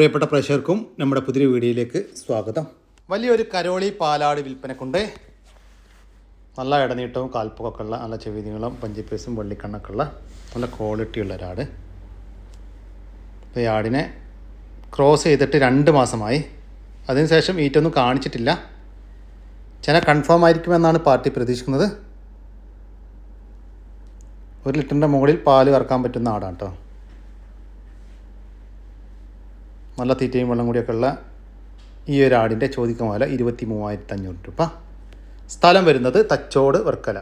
പ്രിയപ്പെട്ട പ്രേക്ഷകർക്കും നമ്മുടെ പുതിയ വീഡിയോയിലേക്ക് സ്വാഗതം. വലിയൊരു കരോളി പാലാട് വിൽപ്പനക്കുണ്ട്. നല്ല ഇടനീട്ടവും കാൽപ്പൊക്കെ ഉള്ള നല്ല ചെവിതികളും പഞ്ചിപ്പേസും വെള്ളിക്കണ്ണൊക്കെ ഉള്ള നല്ല ക്വാളിറ്റി ഉള്ള ഒരാട്. ഈ ആടിനെ ക്രോസ് ചെയ്തിട്ട് രണ്ട് മാസമായി. അതിനുശേഷം ഈറ്റൊന്നും കാണിച്ചിട്ടില്ല. ചില കൺഫേം ആയിരിക്കുമെന്നാണ് പാർട്ടി പ്രതീക്ഷിക്കുന്നത്. ഒരു ലിറ്ററിന്റെ മുകളിൽ പാൽ കറക്കാൻ പറ്റുന്ന ആടാണ് കേട്ടോ നല്ല തീറ്റയും വെള്ളം കൂടിയൊക്കെ ഉള്ള ഈ ഒരു ആടിന്റെ ചോദിക്കുന്ന വില ഇരുപത്തി മൂവായിരത്തി അഞ്ഞൂറ് രൂപ. സ്ഥലം വരുന്നത് തച്ചോട് വർക്കല.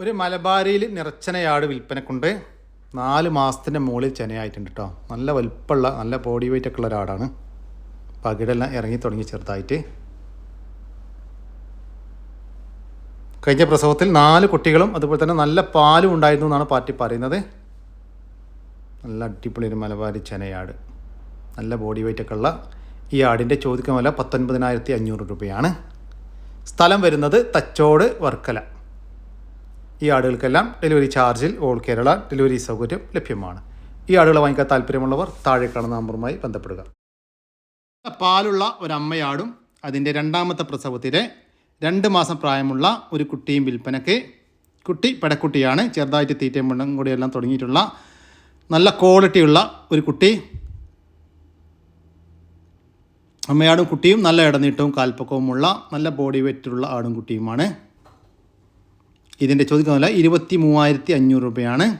ഒരു മലബാരിയിൽ നിറച്ചനയാട് വിൽപ്പനക്കുണ്ട്. നാല് മാസത്തിന്റെ മുകളിൽ ചെനയായിട്ടുണ്ട് കേട്ടോ നല്ല വലുപ്പമുള്ള നല്ല ബോഡി വെയിറ്റ് ഒക്കെ ഉള്ള ഒരാടാണ് പകിടെല്ലാം ഇറങ്ങി തുടങ്ങി ചെറുതായിട്ട്. കഴിഞ്ഞ പ്രസവത്തിൽ നാല് കുട്ടികളും അതുപോലെ തന്നെ നല്ല പാലും ഉണ്ടായിരുന്നു എന്നാണ് പാർട്ടി പറയുന്നത്. നല്ല അടിപൊളി ഒരു മലബാരി ചെനയാട്. നല്ല ബോഡി വെയിറ്റ് ഒക്കെ ഉള്ള ഈ ആടിന്റെ ചോദിക്കാൻ വില പത്തൊൻപതിനായിരത്തി അഞ്ഞൂറ് രൂപയാണ്. സ്ഥലം വരുന്നത് തച്ചോട് വർക്കല. ഈ ആടുകൾക്കെല്ലാം ഡെലിവറി ചാർജിൽ ഓൾ കേരള ഡെലിവറി സൗകര്യം ലഭ്യമാണ്. ഈ ആടുകളെ വാങ്ങിക്കാൻ താല്പര്യമുള്ളവർ താഴെ കാണുന്ന നമ്പറുമായി ബന്ധപ്പെടുക. പാലുള്ള ഒരമ്മയാടും അതിന്റെ രണ്ടാമത്തെ പ്രസവത്തിലെ രണ്ട് മാസം പ്രായമുള്ള ഒരു കുട്ടിയും വിൽപ്പനയ്ക്ക് കുട്ടി പെടക്കുട്ടിയാണ്. ചെറുതായിട്ട് തീറ്റയും വെള്ളം കൂടിയെല്ലാം തുടങ്ങിയിട്ടുള്ള നല്ല ക്വാളിറ്റിയുള്ള ഒരു കുട്ടി അമ്മയാടും കുട്ടിയും നല്ല ഇടനീട്ടവും കാൽപ്പക്കവുമുള്ള നല്ല ബോഡി വെറ്റുള്ള ആടും കുട്ടിയുമാണ്. ഇതിന്റെ ചോദിക്കുന്നില്ല ഇരുപത്തി മൂവായിരത്തി അഞ്ഞൂറ് രൂപയാണ്.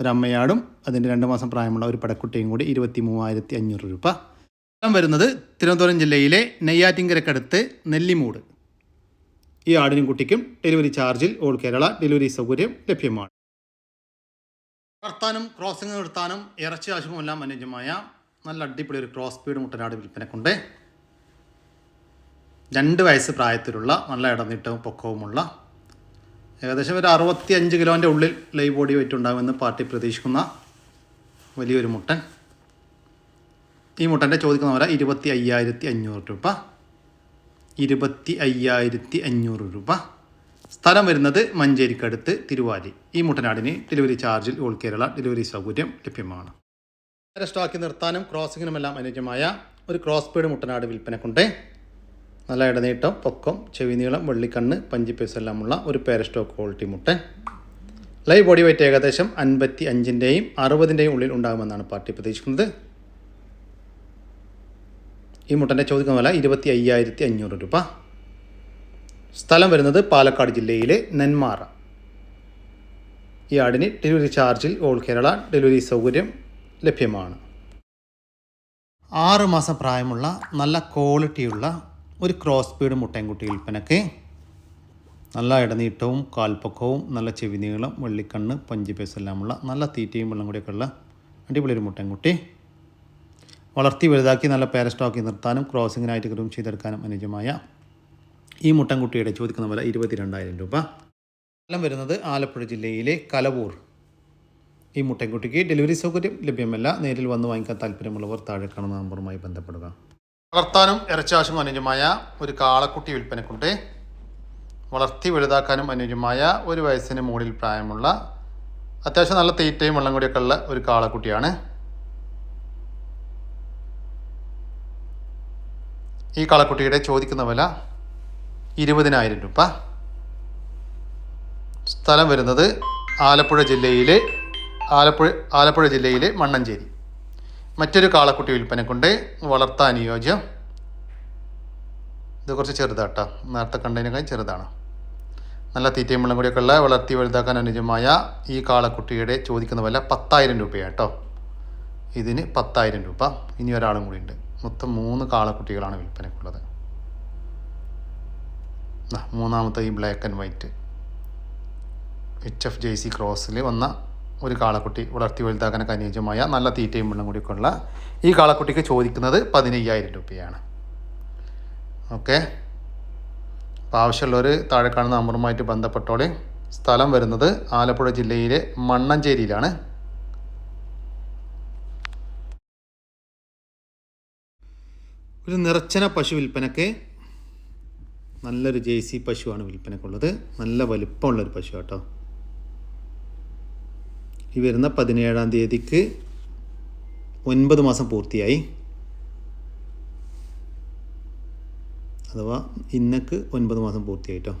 ഒരമ്മയാടും അതിന്റെ രണ്ട് മാസം പ്രായമുള്ള ഒരു പടക്കുട്ടിയും കൂടി ഇരുപത്തി മൂവായിരത്തി അഞ്ഞൂറ് രൂപ. സ്ഥലം വരുന്നത് തിരുവനന്തപുരം ജില്ലയിലെ നെയ്യാറ്റിങ്കരക്കടുത്ത് നെല്ലിമൂട്. ഈ ആടിനും കുട്ടിക്കും ഡെലിവറി ചാർജിൽ ഓൾ കേരള ഡെലിവറി സൗകര്യം ലഭ്യമാണ്. വളർത്താനും ക്രോസിംഗ് നിർത്താനും ഇറച്ചി ആവശ്യമെല്ലാം അനുയോജ്യമായ നല്ല അടിപൊളി ഒരു ക്രോസ് സ്പീഡ് മുട്ടനാട് വിൽപ്പനക്കുണ്ട്. രണ്ട് വയസ്സ് പ്രായത്തിലുള്ള നല്ല ഇടനീട്ടവും പൊക്കവുമുള്ള ഏകദേശം ഒരു അറുപത്തി അഞ്ച് കിലോന്റെ ഉള്ളിൽ ലൈവ് ബോഡി വെയിറ്റ് ഉണ്ടാകുമെന്ന് പാർട്ടി പ്രതീക്ഷിക്കുന്ന വലിയൊരു മുട്ടൻ. ഈ മുട്ടന്റെ ചോദിക്കുന്ന വില ഇരുപത്തി അയ്യായിരത്തി അഞ്ഞൂറ് രൂപ. ഇരുപത്തി അയ്യായിരത്തി അഞ്ഞൂറ് രൂപ. സ്ഥലം വരുന്നത് മഞ്ചേരിക്കടുത്ത് തിരുവാലി. ഈ മുട്ടനാടിന് ഡെലിവറി ചാർജിൽ ഓൾ കേരള ഡെലിവറി സൗകര്യം ലഭ്യമാണ്. നേരെ സ്റ്റോക്കി നിർത്താനും ക്രോസിങ്ങിനുമെല്ലാം അനുയോജ്യമായ ഒരു ക്രോസ് പീഡ് മുട്ടനാട് വിൽപ്പനക്കുണ്ട്. നല്ല ഇടനീട്ടം പൊക്കം ചെവിനീളം വെള്ളിക്കണ്ണ് പഞ്ചി പഞ്ചിപ്പേസ് എല്ലാമുള്ള ഒരു പേരസ്റ്റോക്ക് ക്വാളിറ്റി മുട്ട. ലൈവ് ബോഡി വെയിറ്റ് ഏകദേശം അൻപത്തി അഞ്ചിന്റെയും അറുപതിന്റെയും ഉള്ളിൽ ഉണ്ടാകുമെന്നാണ് പാർട്ടി പ്രതീക്ഷിക്കുന്നത്. ഈ മുട്ടന്റെ ചോദിക്കുന്ന വില ഇരുപത്തി അയ്യായിരത്തി അഞ്ഞൂറ് രൂപ. സ്ഥലം വരുന്നത് പാലക്കാട് ജില്ലയിലെ നെന്മാറ. ഈ ആടിന് ഡെലിവറി ചാർജിൽ ഓൾ കേരള ഡെലിവറി സൗകര്യം ലഭ്യമാണ്. ആറ് മാസം പ്രായമുള്ള നല്ല ക്വാളിറ്റിയുള്ള ഒരു ക്രോസ് ബീഡ് മുട്ടൻകുട്ടി വിൽപ്പനക്ക് നല്ല ഇടനീട്ടവും കാൽപ്പൊക്കവും നല്ല ചെവി നീളം വെള്ളിക്കണ്ണ് എല്ലാമുള്ള നല്ല തീറ്റയും വെള്ളം കൂടിയൊക്കെ ഉള്ള അടിപൊളി ഒരു മുട്ടൻകുട്ടി വളർത്തി വലുതാക്കി നല്ല പാരസ്റ്റോക്കി നിർത്താനും ക്രോസിങ്ങിനായിട്ട് ഗ്രൂം ചെയ്തെടുക്കാനും അനുയോജ്യമായ ഈ മുട്ടൻകുട്ടിയുടെ ചോദിക്കുന്ന വില ഇരുപത്തി രണ്ടായിരം രൂപ. സ്ഥലം വരുന്നത് ആലപ്പുഴ ജില്ലയിലെ കലവൂർ. ഈ മുട്ടൻകുട്ടിക്ക് ഡെലിവറി സൗകര്യം ലഭ്യമല്ല. നേരിൽ വന്ന് വാങ്ങിക്കാൻ താല്പര്യമുള്ളവർ താഴെ കാണുന്ന നമ്പറുമായി ബന്ധപ്പെടുക. വളർത്താനും ഇറച്ചാശം അനുയോജ്യമായ ഒരു കാളക്കുട്ടി വിൽപ്പനക്കുണ്ട്. വളർത്തി വലുതാക്കാനും അനുയോജ്യമായ ഒരു വയസ്സിന് മുകളിൽ പ്രായമുള്ള അത്യാവശ്യം നല്ല തീറ്റയും വെള്ളം കൂടിയൊക്കെ ഉള്ള ഒരു കാളക്കുട്ടിയാണ്. ഈ കാളക്കുട്ടിയുടെ ചോദിക്കുന്ന വില ഇരുപതിനായിരം രൂപ. സ്ഥലം വരുന്നത് ആലപ്പുഴ ജില്ലയിലെ ആലപ്പുഴ ആലപ്പുഴ ജില്ലയിലെ മണ്ണഞ്ചേരി. മറ്റൊരു കാളക്കുട്ടി വിൽപ്പനക്കുണ്ട് വളർത്താൻ അനുയോജ്യം. ഇത് കുറച്ച് ചെറുതാട്ടോ. നേരത്തെ കണ്ടതിനേക്കാൾ ചെറുതാണ്. നല്ല തീറ്റയും വെള്ളം കൂടിയൊക്കെ ഉള്ള വളർത്തി വലുതാക്കാൻ അനുജമായ ഈ കാളക്കുട്ടിയുടെ ചോദിക്കുന്ന വില പത്തായിരം രൂപയാണ് കേട്ടോ. ഇതിന് പത്തായിരം രൂപ. ഇനി ഒരാളും കൂടി ഉണ്ട്. മൊത്തം മൂന്ന് കാളക്കുട്ടികളാണ് വിൽപ്പനക്കുള്ളത് മൂന്നാമത്തെ ഈ black and white. H F J C ക്രോസിൽ വന്ന ഒരു കാളക്കുട്ടി വളർത്തി വലുതാക്കാനൊക്കെ അനുയോജ്യമായ നല്ല തീറ്റയും വെള്ളം കൂടിയൊക്കെയുള്ള ഈ കാളക്കുട്ടിക്ക് ചോദിക്കുന്നത് പതിനയ്യായിരം രൂപയാണ്. ഓക്കെ. അപ്പോൾ ആവശ്യമുള്ളവർ താഴെ കാണുന്ന നമ്പറുമായിട്ട് ബന്ധപ്പെട്ടോളെ. സ്ഥലം വരുന്നത് ആലപ്പുഴ ജില്ലയിലെ മണ്ണഞ്ചേരിയിലാണ്. ഒരു നിറച്ചന പശു വിൽപ്പനക്ക് നല്ലൊരു ജേഴ്സി പശുവാണ് വിൽപ്പനക്കുള്ളത്. നല്ല വലിപ്പമുള്ളൊരു പശു കേട്ടോ ഈ വരുന്ന പതിനേഴാം തീയതിക്ക് ഒൻപത് മാസം പൂർത്തിയായി. അഥവാ ഇന്നക്ക് ഒൻപത് മാസം പൂർത്തിയായിട്ടോ.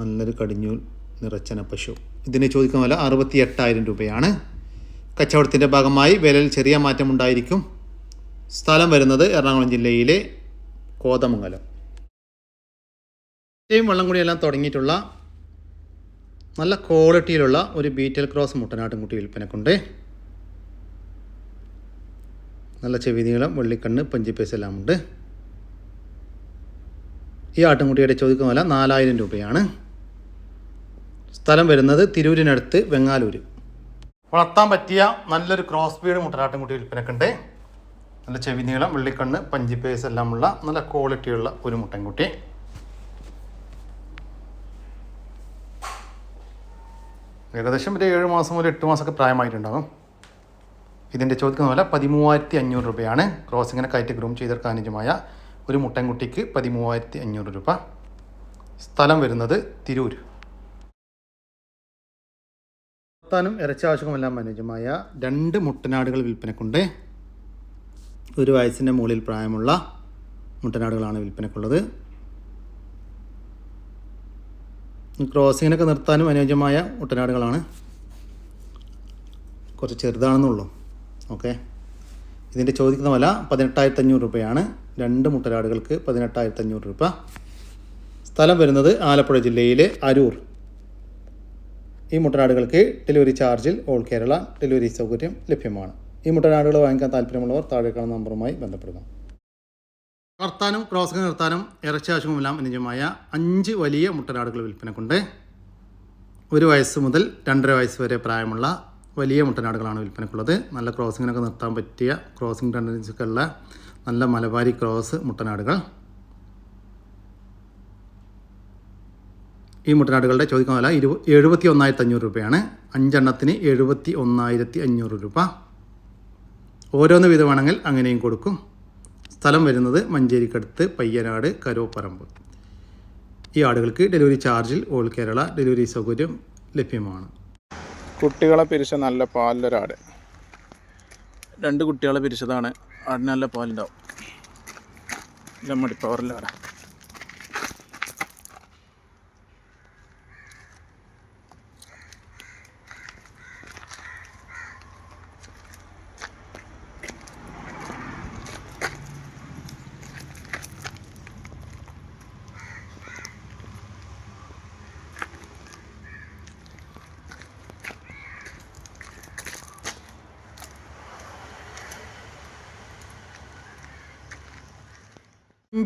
നല്ലൊരു കടിഞ്ഞൂൽ നിറച്ചന പശു. ഇതിനെ ചോദിക്കുന്ന വില അറുപത്തി എട്ടായിരം രൂപയാണ്. കച്ചവടത്തിന്റെ ഭാഗമായി വിലയിൽ ചെറിയ മാറ്റമുണ്ടായിരിക്കും സ്ഥലം വരുന്നത് എറണാകുളം ജില്ലയിലെ കോതമംഗലം. വള്ളം കൂടിയെല്ലാം തുടങ്ങിയിട്ടുള്ള നല്ല ക്വാളിറ്റിയിലുള്ള ഒരു ബീറ്റൽ ക്രോസ് മുട്ടനാട്ടുംകുട്ടി വിൽപ്പനക്കുണ്ട്. നല്ല ചെവി നീളം വെള്ളിക്കണ്ണ് പഞ്ചിപ്പേസ് എല്ലാം ഉണ്ട്. ഈ ആട്ടുംകുട്ടിയുടെ ചോദിക്കുന്ന വില നാലായിരം രൂപയാണ്. സ്ഥലം വരുന്നത് തിരൂരിനടുത്ത് വെങ്ങാലൂര്. വളർത്താൻ പറ്റിയ നല്ലൊരു ക്രോസ് ബീഡ് മുട്ടനാട്ടുംകുട്ടി വിൽപ്പനക്കുണ്ട്. നല്ല ചെവി നീളം വെള്ളിക്കണ്ണ് പഞ്ചിപ്പേസ് എല്ലാമുള്ള നല്ല ക്വാളിറ്റിയുള്ള ഒരു മുട്ടൻകുട്ടി. ഏകദേശം ഒരു ഏഴ് മാസം ഒരു എട്ട് മാസമൊക്കെ പ്രായമായിട്ടുണ്ടാകും. ഇതിന്റെ ചോദിക്കുന്ന പോലെ പതിമൂവായിരത്തി അഞ്ഞൂറ് രൂപയാണ്. ക്രോസിങ്ങിനെ കയറ്റി ഗ്രൂം ചെയ്തെടുക്കാൻ അനുജമായ ഒരു മുട്ടൻകുട്ടിക്ക് പതിമൂവായിരത്തി അഞ്ഞൂറ് രൂപ. സ്ഥലം വരുന്നത് തിരൂർ ും ഇറച്ചി ആവശ്യമെല്ലാം മാനേജമായ രണ്ട് മുട്ടനാടുകൾ വിൽപ്പനക്കുണ്ട്. ഒരു വയസ്സിന്റെ മുകളിൽ പ്രായമുള്ള മുട്ടനാടുകളാണ് വിൽപ്പനക്കുള്ളത്. ക്രോസിങ്ങിനൊക്കെ നിർത്താനും അനുയോജ്യമായ ഒട്ടനാടുകളാണ്. കുറച്ച് ചെറുതാണെന്നുള്ളൂ. ഓക്കെ. ഇതിന്റെ ചോദിക്കുന്ന വില പതിനെട്ടായിരത്തി അഞ്ഞൂറ് രൂപയാണ്. രണ്ട് മുട്ടനാടുകൾക്ക് പതിനെട്ടായിരത്തി അഞ്ഞൂറ് രൂപ. സ്ഥലം വരുന്നത് ആലപ്പുഴ ജില്ലയിലെ അരൂർ. ഈ മുട്ടനാടുകൾക്ക് ഡെലിവറി ചാർജിൽ ഓൾ കേരള ഡെലിവറി സൗകര്യം ലഭ്യമാണ്. ഈ മുട്ടനാടുകൾ വാങ്ങിക്കാൻ താല്പര്യമുള്ളവർ താഴെ കാണുന്ന നമ്പറുമായി ബന്ധപ്പെടുക. വളർത്താനും ക്രോസിംഗ് നിർത്താനും ആവശ്യമെല്ലാം അനുജമായ അഞ്ച് വലിയ മുട്ടനാടുകൾ വിൽപ്പനക്കുണ്ട്. ഒരു വയസ്സ് മുതൽ രണ്ടര വയസ്സ് വരെ പ്രായമുള്ള വലിയ മുട്ടനാടുകളാണ് വിൽപ്പനക്കുള്ളത്. നല്ല ക്രോസിങ്ങിനൊക്കെ നിർത്താൻ പറ്റിയ ക്രോസിംഗ് ടെൻഡൻസൊക്കെ ഉള്ള നല്ല മലബാരി ക്രോസ് മുട്ടനാടുകൾ. ഈ മുട്ടനാടുകളുടെ ചോദിക്കുന്ന വില ഇരു എഴുപത്തി ഒന്നായിരത്തി അഞ്ഞൂറ് രൂപയാണ്. അഞ്ചെണ്ണത്തിന് എഴുപത്തി ഒന്നായിരത്തി അഞ്ഞൂറ് രൂപ. ഓരോന്ന് വീതമാണെങ്കിൽ അങ്ങനെയും കൊടുക്കും. സ്ഥലം വരുന്നത് മഞ്ചേരിക്കടുത്ത് പയ്യനാട് കരോപ്പറമ്പ്. ഈ ആടുകൾക്ക് ഡെലിവറി ചാർജിൽ ഓൾ കേരള ഡെലിവറി സൗകര്യം ലഭ്യമാണ്. കുട്ടികളെ പിരിച്ച നല്ല പാലിലൊരാട്. രണ്ട് കുട്ടികളെ പിരിച്ചതാണ്. ആടിന് നല്ല പാലുണ്ടാവും. ഇല്ല പവറിലാട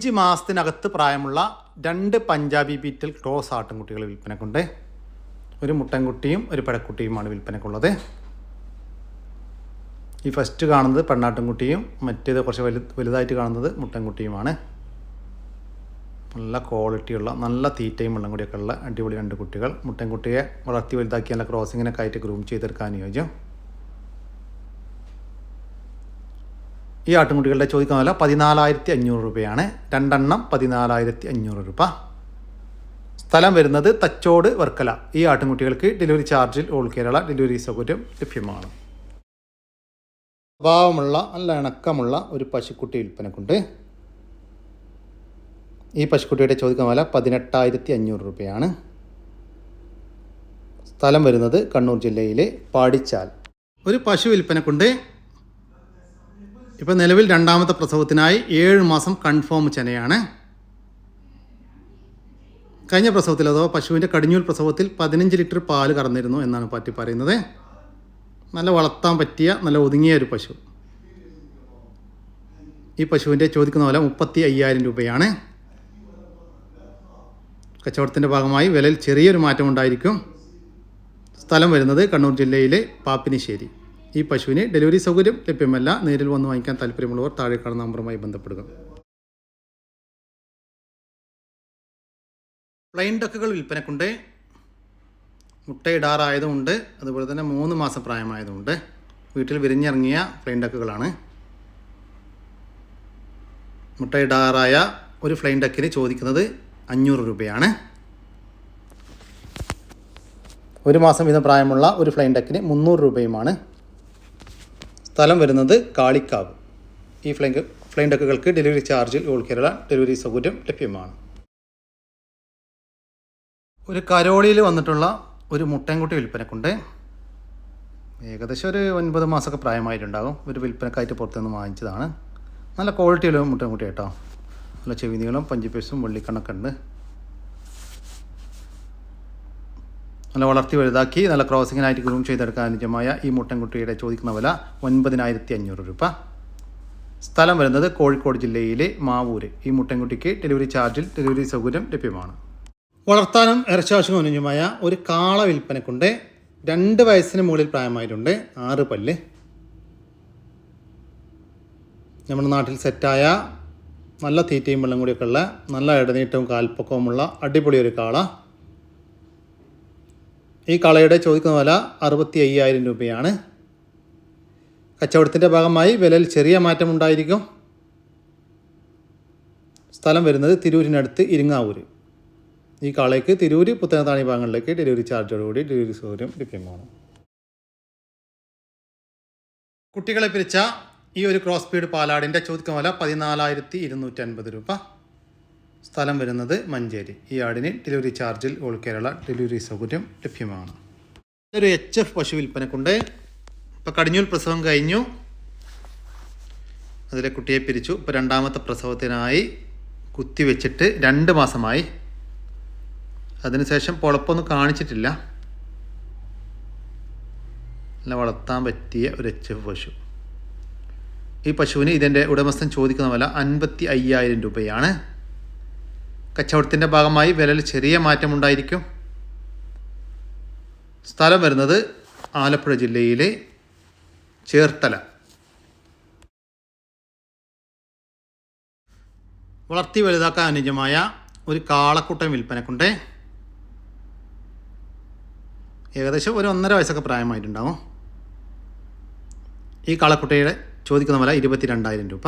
അഞ്ച് മാസത്തിനകത്ത് പ്രായമുള്ള രണ്ട് പഞ്ചാബി ബീറ്റൽ ക്രോസ് ആട്ടിൻകുട്ടികൾ വിൽപ്പനക്കുണ്ട്. ഒരു മുട്ടൻകുട്ടിയും ഒരു പഴക്കുട്ടിയുമാണ് വിൽപ്പനക്കുള്ളത്. ഈ ഫസ്റ്റ് കാണുന്നത് പെണ്ണാട്ടിൻകുട്ടിയും മറ്റേത് കുറച്ച് വലു വലുതായിട്ട് കാണുന്നത് മുട്ടൻകുട്ടിയുമാണ്. നല്ല ക്വാളിറ്റിയുള്ള നല്ല തീറ്റയും വെള്ളം കൂടിയൊക്കെ ഉള്ള അടിപൊളി രണ്ട് കുട്ടികൾ. മുട്ടൻകുട്ടിയെ വളർത്തി വലുതാക്കി നല്ല ക്രോസിങ്ങിനൊക്കെ ആയിട്ട് ഗ്രൂം ചെയ്തെടുക്കാൻ അനുയോജ്യം ഈ ആട്ടിൻകുട്ടികളുടെ ചോദിക്കുന്ന വില പതിനാലായിരത്തി അഞ്ഞൂറ് രൂപയാണ്. രണ്ടെണ്ണം പതിനാലായിരത്തി അഞ്ഞൂറ് രൂപ. സ്ഥലം വരുന്നത് തച്ചോട് വർക്കല. ഈ ആട്ടിൻകുട്ടികൾക്ക് ഡെലിവറി ചാർജിൽ ഓൾ കേരള ഡെലിവറി സൗകര്യം ലഭ്യമാണ്. സ്വഭാവമുള്ള നല്ല ഇണക്കമുള്ള ഒരു പശുക്കുട്ടി വിൽപ്പനക്കുണ്ട്. ഈ പശുക്കുട്ടിയുടെ ചോദിക്കുന്ന വില പതിനെട്ടായിരത്തി അഞ്ഞൂറ് രൂപയാണ്. സ്ഥലം വരുന്നത് കണ്ണൂർ ജില്ലയിലെ പാടിച്ചാൽ. ഒരു പശു വിൽപ്പനക്കുണ്ട്. ഇപ്പം നിലവിൽ രണ്ടാമത്തെ പ്രസവത്തിനായി ഏഴ് മാസം കൺഫേം ചെനയാണ്. കഴിഞ്ഞ പ്രസവത്തിൽ അഥവാ പശുവിന്റെ കടിഞ്ഞൂൽ പ്രസവത്തിൽ പതിനഞ്ച് ലിറ്റർ പാൽ കറന്നിരുന്നു എന്നാണ് പറ്റി പറയുന്നത്. നല്ല വളർത്താൻ പറ്റിയ നല്ല ഒതുങ്ങിയ ഒരു പശു. ഈ പശുവിന്റെ ചോദിക്കുന്ന വില മുപ്പത്തി അയ്യായിരം രൂപയാണ്. കച്ചവടത്തിന്റെ ഭാഗമായി വിലയിൽ ചെറിയൊരു മാറ്റം ഉണ്ടായിരിക്കും സ്ഥലം വരുന്നത് കണ്ണൂർ ജില്ലയിലെ പാപ്പിനിശ്ശേരി. ഈ പശുവിന് ഡെലിവറി സൗകര്യം ലഭ്യമല്ല. നേരിൽ വന്ന് വാങ്ങിക്കാൻ താല്പര്യമുള്ളവർ താഴെ കാണുന്ന നമ്പറുമായി ബന്ധപ്പെടുക. പ്ലെയിൻ ഡക്കുകൾ വിൽപ്പനക്കുണ്ട്. മുട്ടയിടാറായതുമുണ്ട്. അതുപോലെ തന്നെ മൂന്ന് മാസം പ്രായമായതുമുണ്ട്. വീട്ടിൽ വിരിഞ്ഞിറങ്ങിയ പ്ലെയിൻ ഡക്കുകളാണ്. മുട്ടയിടാറായ ഒരു ഫ്ലൈൻ ഡക്കിന് ചോദിക്കുന്നത് അഞ്ഞൂറ് രൂപയാണ്. ഒരു മാസം വീതം പ്രായമുള്ള ഒരു ഫ്ലൈൻ ഡക്കിന് മുന്നൂറ് രൂപയുമാണ്. സ്ഥലം വരുന്നത് കാളിക്കാവ്. ഈ ഫ്ലൈ ഫ്ലൈൻ ഡെക്കുകൾക്ക് ഡെലിവറി ചാർജിൽ ഓൾ കേരള ഡെലിവറി സൗകര്യം ലഭ്യമാണ്. ഒരു കരോളിയിൽ വന്നിട്ടുള്ള ഒരു മുട്ടൻകുട്ടി വിൽപ്പനക്കുണ്ട്. ഏകദേശം ഒരു ഒൻപത് മാസമൊക്കെ പ്രായമായിട്ടുണ്ടാകും. ഒരു വിൽപ്പനക്കായിട്ട് പുറത്തുനിന്ന് വാങ്ങിച്ചതാണ്. നല്ല ക്വാളിറ്റിയുള്ള മുട്ടൻകുട്ടി കേട്ടോ നല്ല ചെവി നീളം പഞ്ചിപ്പേസും വെള്ളിക്കണ്ണൊക്കെ ഉണ്ട്. നല്ല വളർത്തി വലുതാക്കി നല്ല ക്രോസിങ്ങിനായിട്ട് ഗ്രൂം ചെയ്തെടുക്കാൻ അനുജമായ ഈ മുട്ടൻകുട്ടിയുടെ ചോദിക്കുന്ന വില ഒൻപതിനായിരത്തി അഞ്ഞൂറ് രൂപ. സ്ഥലം വരുന്നത് കോഴിക്കോട് ജില്ലയിലെ മാവൂര്. ഈ മുട്ടൻകുട്ടിക്ക് ഡെലിവറി ചാർജിൽ ഡെലിവറി സൗകര്യം ലഭ്യമാണ്. വളർത്താനും ഇറച്ചാവശ്യം അനുജമായ ഒരു കാള വിൽപ്പനക്കുണ്ട്. രണ്ട് വയസ്സിന് മുകളിൽ പ്രായമായിട്ടുണ്ട്. ആറ് പല്ല്. നമ്മുടെ നാട്ടിൽ സെറ്റായ നല്ല തീറ്റയും വെള്ളം കൂടിയൊക്കെ ഉള്ള നല്ല ഇടനീട്ടവും കാൽപ്പൊക്കവുമുള്ള അടിപൊളി ഒരു കാള. ഈ കളയുടെ ചോദിക്കുന്ന വില അറുപത്തി അയ്യായിരം രൂപയാണ്. കച്ചവടത്തിന്റെ ഭാഗമായി വിലയിൽ ചെറിയ മാറ്റമുണ്ടായിരിക്കും സ്ഥലം വരുന്നത് തിരൂരിനടുത്ത് ഇരിങ്ങാവൂർ ഈ കാളയ്ക്ക് തിരൂര് പുത്തനത്താണി ഭാഗങ്ങളിലേക്ക് ഡെലിവറി ചാർജോടുകൂടി ഡെലിവറി സൗകര്യം ലഭ്യമാണ്. കുട്ടികളെ പിരിച്ച ഈ ഒരു ക്രോസ് സ്പീഡ് പാലാടിന്റെ ചോദിക്കുന്ന വില പതിനാലായിരത്തി ഇരുന്നൂറ്റി അൻപത് രൂപ. സ്ഥലം വരുന്നത് മഞ്ചേരി. ഈ ആടിന് ഡെലിവറി ചാർജിൽ ഓൾ കേരള ഡെലിവറി സൗകര്യം ലഭ്യമാണ്. ഒരു എച്ച് എഫ് പശു വിൽപ്പനക്കുണ്ട്. ഇപ്പോൾ കടിഞ്ഞൂൽ പ്രസവം കഴിഞ്ഞു. അതിലെ കുട്ടിയെ പിരിച്ചു. ഇപ്പോൾ രണ്ടാമത്തെ പ്രസവത്തിനായി കുത്തിവെച്ചിട്ട് രണ്ട് മാസമായി. അതിനുശേഷം പൊളപ്പൊന്നും കാണിച്ചിട്ടില്ല. നല്ല വളർത്താൻ പറ്റിയ ഒരു എച്ച് പശു. ഈ പശുവിന് ഇതിന്റെ ഉടമസ്ഥൻ ചോദിക്കുന്ന വില അൻപത്തി അയ്യായിരം രൂപയാണ്. കച്ചവടത്തിന്റെ ഭാഗമായി വിലയിൽ ചെറിയ മാറ്റമുണ്ടായിരിക്കും സ്ഥലം വരുന്നത് ആലപ്പുഴ ജില്ലയിലെ ചേർത്തല. വളർത്തി വലുതാക്കാൻ അനുയോജ്യമായ ഒരു കാളക്കൂട്ടം വിൽപ്പനക്കുണ്ട്. ഏകദേശം ഒരു ഒന്നര വയസ്സൊക്കെ പ്രായമായിട്ടുണ്ടാവും. ഈ കാളക്കുട്ടയുടെ ചോദിക്കുന്ന വില ഇരുപത്തി രണ്ടായിരം രൂപ.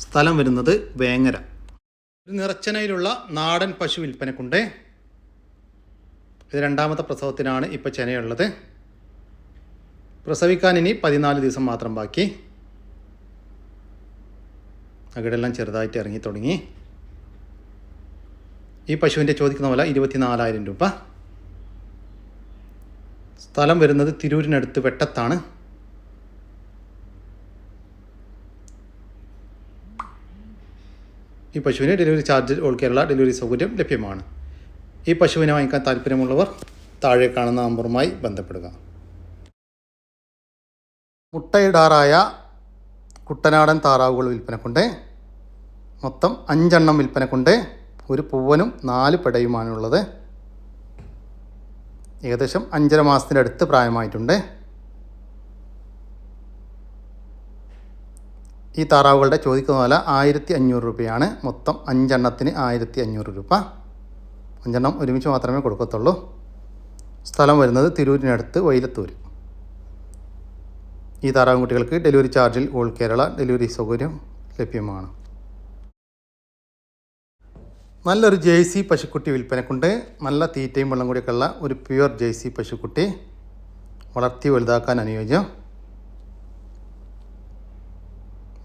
സ്ഥലം വരുന്നത് വേങ്ങര. നിറച്ചനയിലുള്ള നാടൻ പശു വിൽപ്പനക്കുണ്ട്. ഇത് രണ്ടാമത്തെ പ്രസവത്തിനാണ് ഇപ്പോൾ ചെനയുള്ളത്. പ്രസവിക്കാൻ ഇനി പതിനാല് ദിവസം മാത്രം ബാക്കി. അകിടെല്ലാം ചെറുതായിട്ട് ഇറങ്ങി തുടങ്ങി. ഈ പശുവിന്റെ ചോദിക്കുന്ന പോലെ ഇരുപത്തിനാലായിരം രൂപ. സ്ഥലം വരുന്നത് തിരൂരിനടുത്ത് വെട്ടത്താണ്. ഈ പശുവിന് ഡെലിവറി ചാർജ് ഓൾ ഡെലിവറി സൗകര്യം ലഭ്യമാണ്. ഈ പശുവിനെ വാങ്ങിക്കാൻ താല്പര്യമുള്ളവർ താഴെ കാണുന്ന നമ്പറുമായി ബന്ധപ്പെടുക. മുട്ടയിടാറായ കുട്ടനാടൻ താറാവുകൾ വിൽപ്പനക്കുണ്ട്. മൊത്തം അഞ്ചെണ്ണം വിൽപ്പനക്കുണ്ട്. ഒരു പൂവനും നാല് പെടയുമാണുള്ളത് ഏകദേശം അഞ്ചര മാസത്തിന്റെ അടുത്ത് പ്രായമായിട്ടുണ്ട്. ഈ താറാവുകളുടെ ചോദിക്കുന്ന വില ആയിരത്തി അഞ്ഞൂറ് രൂപയാണ്. മൊത്തം അഞ്ചെണ്ണത്തിന് ആയിരത്തി അഞ്ഞൂറ് രൂപ. അഞ്ചെണ്ണം ഒരുമിച്ച് മാത്രമേ കൊടുക്കത്തുള്ളൂ. സ്ഥലം വരുന്നത് തിരൂരിനടുത്ത് വൈലത്തൂർ ഈ താറാവും കുട്ടികൾക്ക് ഡെലിവറി ചാർജിൽ ഓൾ കേരള ഡെലിവറി സൗകര്യം ലഭ്യമാണ്. നല്ലൊരു ജേഴ്സി പശുക്കുട്ടി വിൽപ്പനക്കുണ്ട്. നല്ല തീറ്റയും വെള്ളം കൂടിയൊക്കെയുള്ള ഒരു പ്യുവർ ജേഴ്സി പശുക്കുട്ടി. വളർത്തി വലുതാക്കാൻ അനുയോജ്യം.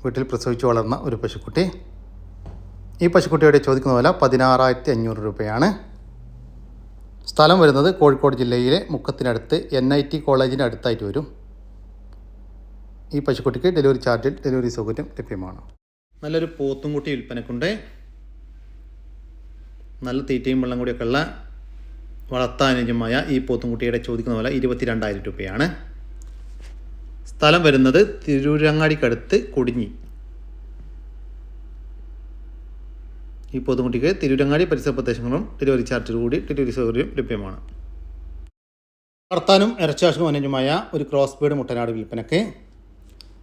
വീട്ടിൽ പ്രസവിച്ച് വളർന്ന ഒരു പശുക്കുട്ടി. ഈ പശുക്കുട്ടിയുടെ ചോദിക്കുന്ന വില പതിനാറായിരത്തി അഞ്ഞൂറ് രൂപയാണ്. സ്ഥലം വരുന്നത് കോഴിക്കോട് ജില്ലയിലെ മുക്കത്തിനടുത്ത് എൻ ഐ ടി കോളേജിന്റെ അടുത്തായിട്ട് വരും. ഈ പശുക്കുട്ടിക്ക് ഡെലിവറി ചാർജിൽ ഡെലിവറി സൗകര്യം ലഭ്യമാണ്. നല്ലൊരു പോത്തും കുട്ടി വിൽപ്പനക്കുണ്ട്. നല്ല തീറ്റയും വെള്ളം കൂടിയൊക്കെ ഉള്ള വളർത്താനുജ്യമായ ഈ പോത്തുംകുട്ടിയുടെ ചോദിക്കുന്ന വില ഇരുപത്തി രണ്ടായിരം രൂപയാണ്. സ്ഥലം വരുന്നത് തിരൂരങ്ങാടിക്കടുത്ത് കൊടിഞ്ഞി. ഈ പൊതുമുട്ടിക്ക് തിരൂരങ്ങാടി പരിസര പ്രദേശങ്ങളും ഡെലിവറി ചാർജോട് കൂടി ഡെലിവറി സൗകര്യം ലഭ്യമാണ്. വളർത്താനും ഇറച്ചാശും അനുജമായ ഒരു ക്രോസ് ബീഡ് മുട്ടനാട് വിൽപ്പനക്ക്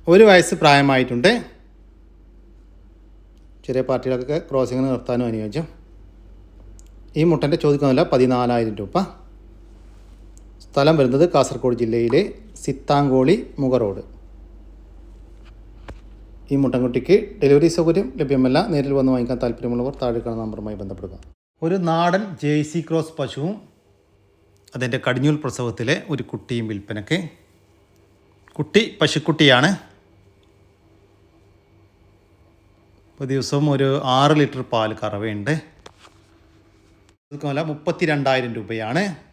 ഒരു വയസ്സ് പ്രായമായിട്ടുണ്ട്. ചെറിയ പാർട്ടികളൊക്കെ ക്രോസിങ്ങിന് നിർത്താനും അനുയോജ്യം. ഈ മുട്ടന്റെ ചോദിക്കുന്നില്ല പതിനാലായിരം രൂപ. സ്ഥലം വരുന്നത് കാസർഗോഡ് ജില്ലയിലെ സിത്താങ്കോളി മുഗ റോഡ്. ഈ മുട്ടൻകുട്ടിക്ക് ഡെലിവറി സൗകര്യം ലഭ്യമല്ല. നേരിൽ വന്ന് വാങ്ങിക്കാൻ താല്പര്യമുള്ളവർ താഴെ കാണുന്ന നമ്പറുമായി ബന്ധപ്പെടുക. ഒരു നാടൻ ജേഴ്സി ക്രോസ് പശുവും അതിന്റെ കടിഞ്ഞൂൽ പ്രസവത്തിലെ ഒരു കുട്ടിയും വിൽപ്പനയ്ക്ക്. കുട്ടി പശുക്കുട്ടിയാണ്. ഇപ്പോൾ ദിവസവും ഒരു ആറ് ലിറ്റർ പാൽ കറവയുണ്ട്. മുപ്പത്തി രണ്ടായിരം രൂപയാണ്.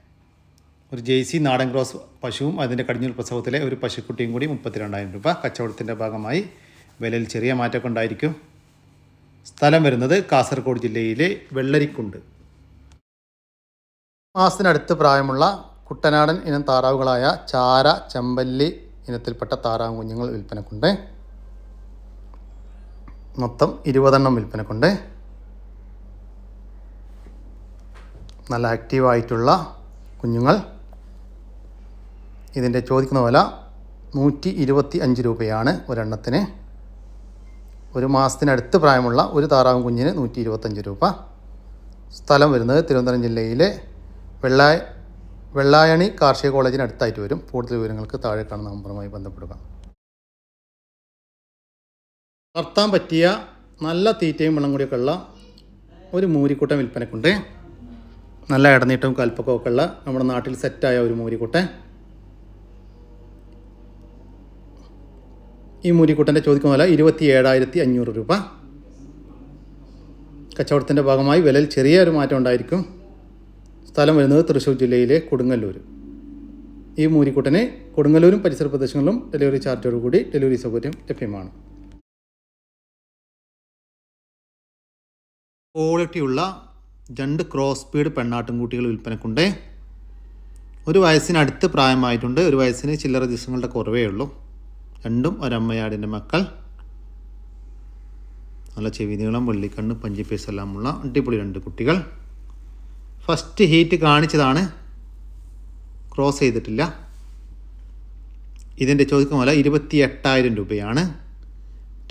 ഒരു ജെയ്സി നാടൻ ക്രോസ് പശുവും അതിന്റെ കടിഞ്ഞൂൽ പ്രസവത്തിലെ ഒരു പശുക്കുട്ടിയും കൂടി മുപ്പത്തി രണ്ടായിരം രൂപ കച്ചവടത്തിന്റെ ഭാഗമായി വിലയിൽ ചെറിയ മാറ്റമൊക്കെ ഉണ്ടായിരിക്കും. സ്ഥലം വരുന്നത് കാസർഗോഡ് ജില്ലയിലെ വെള്ളരിക്കുണ്ട്. മാസത്തിനടുത്ത് പ്രായമുള്ള കുട്ടനാടൻ ഇനം താറാവുകളായ ചാര ചെമ്പല്ലി ഇനത്തിൽപ്പെട്ട താറാവ് കുഞ്ഞുങ്ങൾ വിൽപ്പനക്കുണ്ട്. മൊത്തം ഇരുപതെണ്ണം വിൽപ്പനക്കുണ്ട്. നല്ല ആക്റ്റീവായിട്ടുള്ള കുഞ്ഞുങ്ങൾ ഇതിന്റെ ചോദിക്കുന്ന വില നൂറ്റി ഇരുപത്തി അഞ്ച് രൂപയാണ് ഒരെണ്ണത്തിന്. ഒരു മാസത്തിനടുത്ത് പ്രായമുള്ള ഒരു താറാവും കുഞ്ഞിന് നൂറ്റി ഇരുപത്തഞ്ച് രൂപ. സ്ഥലം വരുന്നത് തിരുവനന്തപുരം ജില്ലയിലെ വെള്ളായ വെള്ളായണി കാർഷിക കോളേജിന് അടുത്തായിട്ട് വരും. കൂടുതൽ വിവരങ്ങൾക്ക് താഴെ കാണുന്ന നമ്പറുമായി ബന്ധപ്പെടുക. വളർത്താൻ പറ്റിയ നല്ല തീറ്റയും വെള്ളം കൂടിയൊക്കെ ഉള്ള ഒരു മൂരിക്കുട്ടൻ വിൽപ്പനക്കുണ്ട്. നല്ല ഇടനീട്ടവും കൽപ്പക്കവും ഒക്കെ ഉള്ള നമ്മുടെ നാട്ടിൽ സെറ്റായ ഒരു മൂരിക്കുട്ടൻ ഈ മൂരിക്കുട്ടന്റെ ചോദിക്കുന്ന വില ഇരുപത്തി ഏഴായിരത്തി അഞ്ഞൂറ് രൂപ. കച്ചവടത്തിന്റെ ഭാഗമായി വിലയിൽ ചെറിയൊരു മാറ്റം ഉണ്ടായിരിക്കും. സ്ഥലം വരുന്നത് തൃശ്ശൂർ ജില്ലയിലെ കൊടുങ്ങല്ലൂർ. ഈ മൂരിക്കുട്ടന് കൊടുങ്ങല്ലൂരും പരിസര പ്രദേശങ്ങളിലും ഡെലിവറി ചാർജോടുകൂടി ഡെലിവറി സൗകര്യം ലഭ്യമാണ്. ക്വാളിറ്റിയുള്ള രണ്ട് ക്രോസ് സ്പീഡ് പെണ്ണാട്ടുംകുട്ടികൾ വിൽപ്പനക്കുണ്ട്. ഒരു വയസ്സിനടുത്ത് പ്രായമായിട്ടുണ്ട്. ഒരു വയസ്സിന് ചില്ലറ ദിവസങ്ങളുടെ കുറവേ ഉള്ളൂ. രണ്ടും ഒരമ്മയാടിന്റെ മക്കൾ. നല്ല ചെവി നീളം വെള്ളിക്കണ്ണ് പഞ്ചിപ്പേസ് എല്ലാമുള്ള അടിപൊളി രണ്ട് കുട്ടികൾ. ഫസ്റ്റ് ഹീറ്റ് കാണിച്ചതാണ്. ക്രോസ് ചെയ്തിട്ടില്ല. ഇതിന്റെ ചോദ്യം പോലെ ഇരുപത്തി എട്ടായിരം രൂപയാണ്.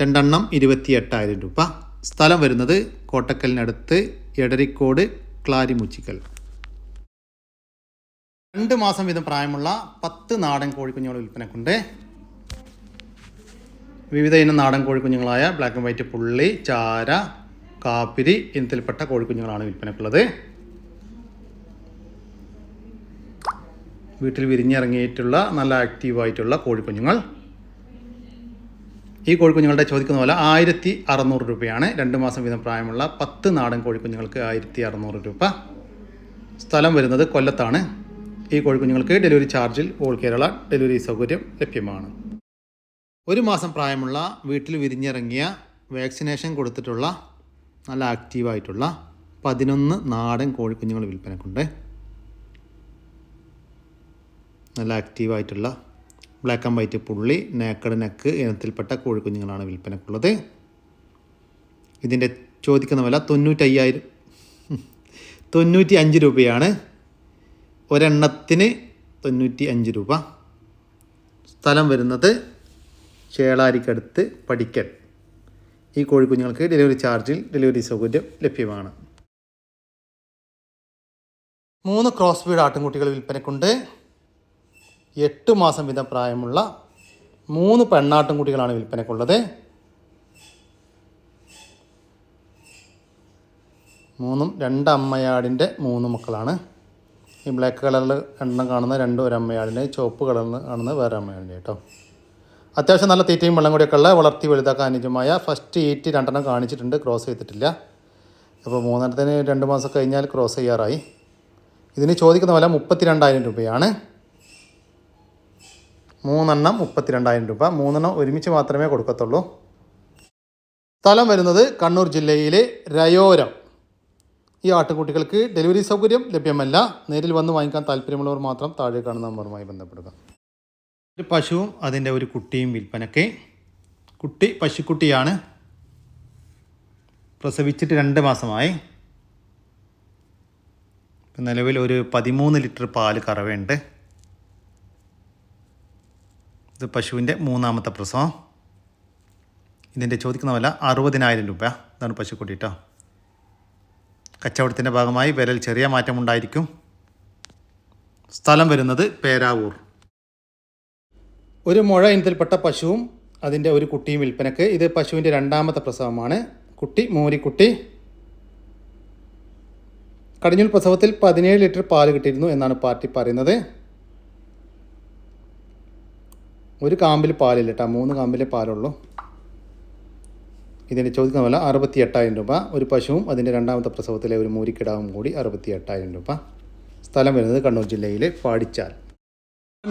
രണ്ടെണ്ണം ഇരുപത്തി എട്ടായിരം രൂപ. സ്ഥലം വരുന്നത് കോട്ടക്കലിനടുത്ത് എടരിക്കോട് ക്ലാരിമുച്ചിക്കൽ. രണ്ട് മാസം വീതം പ്രായമുള്ള പത്ത് നാടൻ കോഴിക്കുഞ്ഞുങ്ങൾ വിൽപ്പനക്കുണ്ട്. വിവിധ ഇനം നാടൻ കോഴിക്കുഞ്ഞുങ്ങളായ ബ്ലാക്ക് ആൻഡ് വൈറ്റ് പുള്ളി ചാര കാപ്പിരി ഇനത്തിൽപ്പെട്ട കോഴിക്കുഞ്ഞുങ്ങളാണ് വിൽപ്പനക്കുള്ളത്. വീട്ടിൽ വിരിഞ്ഞിറങ്ങിയിട്ടുള്ള നല്ല ആക്റ്റീവായിട്ടുള്ള കോഴിക്കുഞ്ഞുങ്ങൾ. ഈ കോഴിക്കുഞ്ഞുങ്ങളുടെ ചോദിക്കുന്ന പോലെ ആയിരത്തി അറുന്നൂറ് രൂപയാണ്. രണ്ട് മാസം വീതം പ്രായമുള്ള പത്ത് നാടൻ കോഴിക്കുഞ്ഞുങ്ങൾക്ക് ആയിരത്തി അറുന്നൂറ് രൂപ. സ്ഥലം വരുന്നത് കൊല്ലത്താണ്. ഈ കോഴിക്കുഞ്ഞുങ്ങൾക്ക് ഡെലിവറി ചാർജിൽ ഓൾ കേരള ഡെലിവറി സൗകര്യം ലഭ്യമാണ്. ഒരു മാസം പ്രായമുള്ള വീട്ടിൽ വിരിഞ്ഞിറങ്ങിയ വാക്സിനേഷൻ കൊടുത്തിട്ടുള്ള നല്ല ആക്റ്റീവായിട്ടുള്ള പതിനൊന്ന് നാടൻ കോഴിക്കുഞ്ഞുങ്ങൾ വിൽപ്പനക്കുണ്ട്. നല്ല ആക്റ്റീവായിട്ടുള്ള ബ്ലാക്ക് ആൻഡ് വൈറ്റ് പുള്ളി നേക്കഡ് നെക്ക് ഇനത്തിൽപ്പെട്ട കോഴിക്കുഞ്ഞുങ്ങളാണ് വിൽപ്പനക്കുള്ളത്. ഇതിന്റെ ചോദിക്കുന്ന വില തൊണ്ണൂറ്റയ്യായിരം. തൊണ്ണൂറ്റി അഞ്ച് രൂപയാണ്. ഒരെണ്ണത്തിന് തൊണ്ണൂറ്റി അഞ്ച് രൂപ. സ്ഥലം വരുന്നത് ചേളാരിക്കടുത്ത് പഠിക്കൽ. ഈ കോഴിക്കുഞ്ഞുങ്ങൾക്ക് ഡെലിവറി ചാർജിൽ ഡെലിവറി സൗകര്യം ലഭ്യമാണ്. മൂന്ന് ക്രോസ് ബീഡ് ആട്ടിൻകുട്ടികൾ വിൽപ്പനക്കുണ്ട്. എട്ട് മാസം വീതം പ്രായമുള്ള മൂന്ന് പെണ്ണാട്ടിൻകുട്ടികളാണ് വിൽപ്പനക്കുള്ളത്. മൂന്നും രണ്ട് അമ്മയാടിന്റെ മൂന്ന് മക്കളാണ്. ഈ ബ്ലാക്ക് കളറിൽ എണ്ണം കാണുന്ന രണ്ട് ഒരു ചുവപ്പ് കളറിൽ കാണുന്ന വേറെ അമ്മയാടിന്റെ കേട്ടോ. അത്യാവശ്യം നല്ല തീറ്റയും വെള്ളം കൂടിയൊക്കെ ഉള്ള വളർത്തി വലുതാക്കാൻ അനുജമായ ഫസ്റ്റ് ഈറ്റ് രണ്ടെണ്ണം കാണിച്ചിട്ടുണ്ട്. ക്രോസ് ചെയ്തിട്ടില്ല. അപ്പോൾ മൂന്നെണ്ണത്തിന് രണ്ട് മാസം കഴിഞ്ഞാൽ ക്രോസ് ചെയ്യാറായി. ഇതിന് ചോദിക്കുന്ന വില മുപ്പത്തി രണ്ടായിരം രൂപയാണ്. മൂന്നെണ്ണം മുപ്പത്തി രണ്ടായിരം രൂപ. മൂന്നെണ്ണം ഒരുമിച്ച് മാത്രമേ കൊടുക്കത്തുള്ളൂ. സ്ഥലം വരുന്നത് കണ്ണൂർ ജില്ലയിലെ രയോരം. ഈ ആട്ടുകുട്ടികൾക്ക് ഡെലിവറി സൗകര്യം ലഭ്യമല്ല. നേരിൽ വന്ന് വാങ്ങിക്കാൻ താല്പര്യമുള്ളവർ മാത്രം താഴെ കാണുന്ന നമ്പറുമായി ബന്ധപ്പെടുക. ഒരു പശുവും അതിന്റെ ഒരു കുട്ടിയും വിൽപ്പനയ്ക്ക്. കുട്ടി പശുക്കുട്ടിയാണ്. പ്രസവിച്ചിട്ട് രണ്ട് മാസമായി. നിലവിൽ ഒരു പതിമൂന്ന് ലിറ്റർ പാൽ കറവയുണ്ട്. ഇത് പശുവിന്റെ മൂന്നാമത്തെ പ്രസവം. ഇതിന്റെ ചോദിക്കുന്ന വില അറുപതിനായിരം രൂപ. ഇതാണ് പശുക്കുട്ടി കേട്ടോ കച്ചവടത്തിന്റെ ഭാഗമായി വിരൽ ചെറിയ മാറ്റമുണ്ടായിരിക്കും. സ്ഥലം വരുന്നത് പേരാവൂർ. ഒരു മുഴ ഇനത്തിൽപ്പെട്ട പശുവും അതിന്റെ ഒരു കുട്ടിയും വിൽപ്പനക്ക്. ഇത് പശുവിന്റെ രണ്ടാമത്തെ പ്രസവമാണ്. കുട്ടി മോരിക്കുട്ടി. കടിഞ്ഞൂൽ പ്രസവത്തിൽ പതിനേഴ് ലിറ്റർ പാൽ കിട്ടിയിരുന്നു എന്നാണ് പാർട്ടി പറയുന്നത്. ഒരു കാമ്പിൽ പാലില്ല കേട്ടോ മൂന്ന് കാമ്പിലെ പാലുള്ളൂ. ഇതിന്റെ ചോദിക്കുന്ന വില അറുപത്തി എട്ടായിരം രൂപ. ഒരു പശുവും അതിന്റെ രണ്ടാമത്തെ പ്രസവത്തിലെ ഒരു മൂരിക്കിടാവും കൂടി അറുപത്തി എട്ടായിരം രൂപ. സ്ഥലം വരുന്നത് കണ്ണൂർ ജില്ലയിലെ പാടിച്ചാൽ.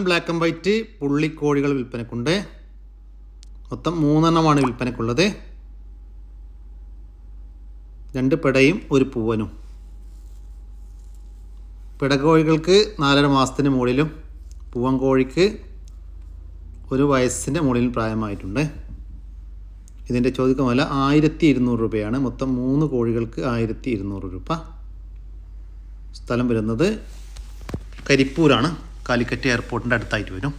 ബ്ലാക്ക് ആൻഡ് വൈറ്റ് പുള്ളിക്കോഴികൾ വിൽപ്പനക്കുണ്ട്. മൊത്തം മൂന്നെണ്ണമാണ് വിൽപ്പനക്കുള്ളത്. രണ്ട് പിടയും ഒരു പൂവനും. പിടക്കോഴികൾക്ക് നാലര മാസത്തിന് മുകളിലും പൂവൻ കോഴിക്ക് ഒരു വയസ്സിന്റെ മുകളിലും പ്രായമായിട്ടുണ്ട്. ഇതിന്റെ ചോദിക്കുന്ന വില ആയിരത്തി ഇരുന്നൂറ് രൂപയാണ്. മൊത്തം മൂന്ന് കോഴികൾക്ക് ആയിരത്തി ഇരുന്നൂറ് രൂപ. സ്ഥലം വരുന്നത് കരിപ്പൂരാണ്. കാലിക്കറ്റ് എയർപോർട്ടിന്റെ അടുത്തായിട്ട് വരും.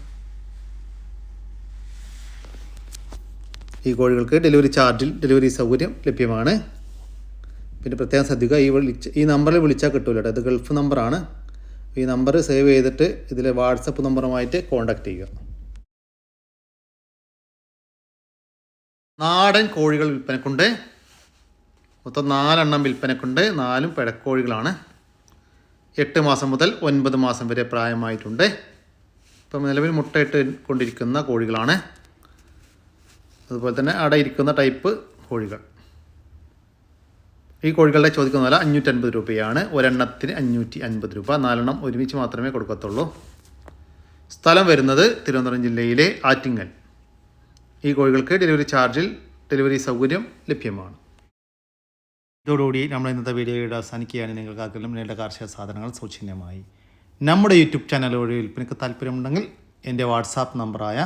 ഈ കോഴികൾക്ക് ഡെലിവറി ചാർജിൽ ഡെലിവറി സൗകര്യം ലഭ്യമാണ്. പിന്നെ പ്രത്യേകം ശ്രദ്ധിക്കുക ഈ വിളിച്ച് ഈ നമ്പറിൽ വിളിച്ചാൽ കിട്ടൂല കേട്ടോ. ഇത് ഗൾഫ് നമ്പറാണ്. ഈ നമ്പർ സേവ് ചെയ്തിട്ട് ഇതിലെ വാട്സപ്പ് നമ്പറുമായിട്ട് കോൺടാക്റ്റ് ചെയ്യുക. നാടൻ കോഴികൾ വിൽപ്പനക്കുണ്ട്. മൊത്തം നാലെണ്ണം വിൽപ്പനക്കുണ്ട്. നാലും പിടക്കോഴികളാണ് എട്ട് മാസം മുതൽ ഒൻപത് മാസം വരെ പ്രായമായിട്ടുണ്ട്. ഇപ്പം നിലവിൽ മുട്ടയിട്ട് കൊണ്ടിരിക്കുന്ന കോഴികളാണ്. അതുപോലെ തന്നെ അവിടെ ഇരിക്കുന്ന ടൈപ്പ് കോഴികൾ. ഈ കോഴികളുടെ ചോദിക്കുന്ന വില അഞ്ഞൂറ്റൻപത് രൂപയാണ്. ഒരെണ്ണത്തിന് അഞ്ഞൂറ്റി അൻപത് രൂപ. നാലെണ്ണം ഒരുമിച്ച് മാത്രമേ കൊടുക്കത്തുള്ളൂ. സ്ഥലം വരുന്നത് തിരുവനന്തപുരം ജില്ലയിലെ ആറ്റിങ്ങൽ. ഈ കോഴികൾക്ക് ഡെലിവറി ചാർജിൽ ഡെലിവറി സൗകര്യം ലഭ്യമാണ്. ഇതോടുകൂടി നമ്മൾ ഇന്നത്തെ വീഡിയോയുടെ അവസാനിക്കുകയാണ്. നിങ്ങൾക്ക് ആർക്കെങ്കിലും നിങ്ങളുടെ കാർഷിക സാധനങ്ങൾ സൗജന്യമായി. നമ്മുടെ യൂട്യൂബ് ചാനൽ വഴി വിൽപ്പനയ്ക്ക് താല്പര്യമുണ്ടെങ്കിൽ എന്റെ വാട്സാപ്പ് നമ്പറായ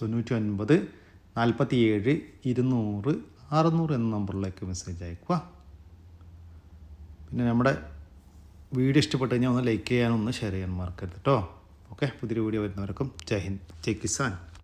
തൊണ്ണൂറ്റി ഒൻപത് നാൽപ്പത്തി ഏഴ് ഇരുന്നൂറ് അറുന്നൂറ് എന്ന നമ്പറിലേക്ക് മെസ്സേജ് അയക്കുക പിന്നെ നമ്മുടെ വീഡിയോ ഇഷ്ടപ്പെട്ട് കഴിഞ്ഞാൽ ഒന്ന് ലൈക്ക് ചെയ്യാനും ഒന്ന് ഷെയർ ചെയ്യാൻ മറക്കരുത് കേട്ടോ. ഓക്കെ? പുതിയൊരു വീഡിയോ വരുന്നവർക്കും ജയ് ഹിന്ദ് ജയ് കിസാൻ.